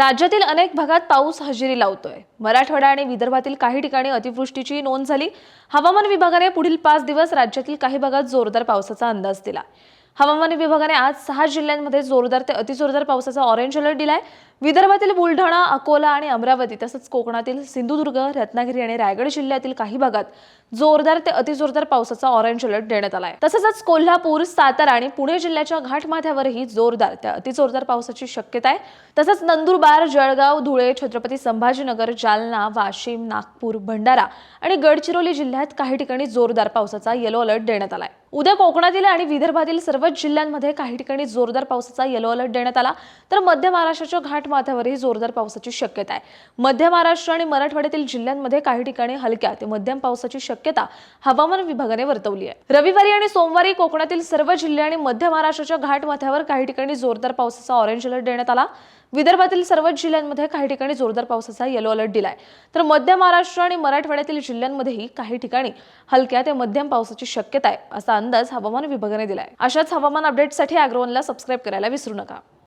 राज्यातील अनेक भागात पाऊस हजेरी लावतोय. मराठवाडा आणि विदर्भातील काही ठिकाणी अतिवृष्टीची नोंद झाली. हवामान विभागाने पुढील पाच दिवस राज्यातील काही भागात जोरदार पावसाचा अंदाज दिला. हवामान विभागाने आज सहा जिल्ह्यांमध्ये जोरदार ते अतिजोरदार पावसाचा ऑरेंज अलर्ट दिलाय. विदर्भातील बुलढाणा अकोला आणि अमरावती तसंच कोकणातील सिंधुदुर्ग रत्नागिरी आणि रायगड जिल्ह्यातील काही भागात जोरदार ते अतिजोरदार पावसाचा ऑरेंज अलर्ट देण्यात आलाय. तसंच कोल्हापूर सातारा आणि पुणे जिल्ह्याच्या घाटमाथ्यावरही जोरदार ते अतिजोरदार पावसाची शक्यता आहे. तसंच नंदुरबार जळगाव धुळे छत्रपती संभाजीनगर जालना वाशिम नागपूर भंडारा आणि गडचिरोली जिल्ह्यात काही ठिकाणी जोरदार पावसाचा येलो अलर्ट देण्यात आलाय. उद्या कोकणातील आणि विदर्भातील सर्वच जिल्ह्यांमध्ये काही ठिकाणी जोरदार पावसाचा येलो अलर्ट देण्यात आला. तर मध्य महाराष्ट्राच्या घाट घाटमाथ्यावरही जोरदार पावसाची शक्यता आहे. मध्य महाराष्ट्र आणि मराठवाड्यातील जिल्ह्यांमध्ये काही ठिकाणी हलक्या ते मध्यम पावसाची शक्यता हवामान विभागाने वर्तवली आहे. रविवारी आणि सोमवारी कोकणातील सर्व जिल्हे आणि मध्य महाराष्ट्राच्या घाटमाथ्यावर काही ठिकाणी जोरदार पावसाचा ऑरेंज अलर्ट देण्यात आला. विदर्भातील सर्वच जिल्ह्यांमध्ये काही ठिकाणी जोरदार पावसाचा येलो अलर्ट दिलाय. तर मध्य महाराष्ट्र आणि मराठवाड्यातील जिल्ह्यांमध्येही काही ठिकाणी हलक्या ते मध्यम पावसाची शक्यता आहे असा अंदाज हवामान विभागाने दिलाय. अशाच हवामान अपडेटसाठी अॅग्रोवनला सबस्क्राईब करायला विसरू नका.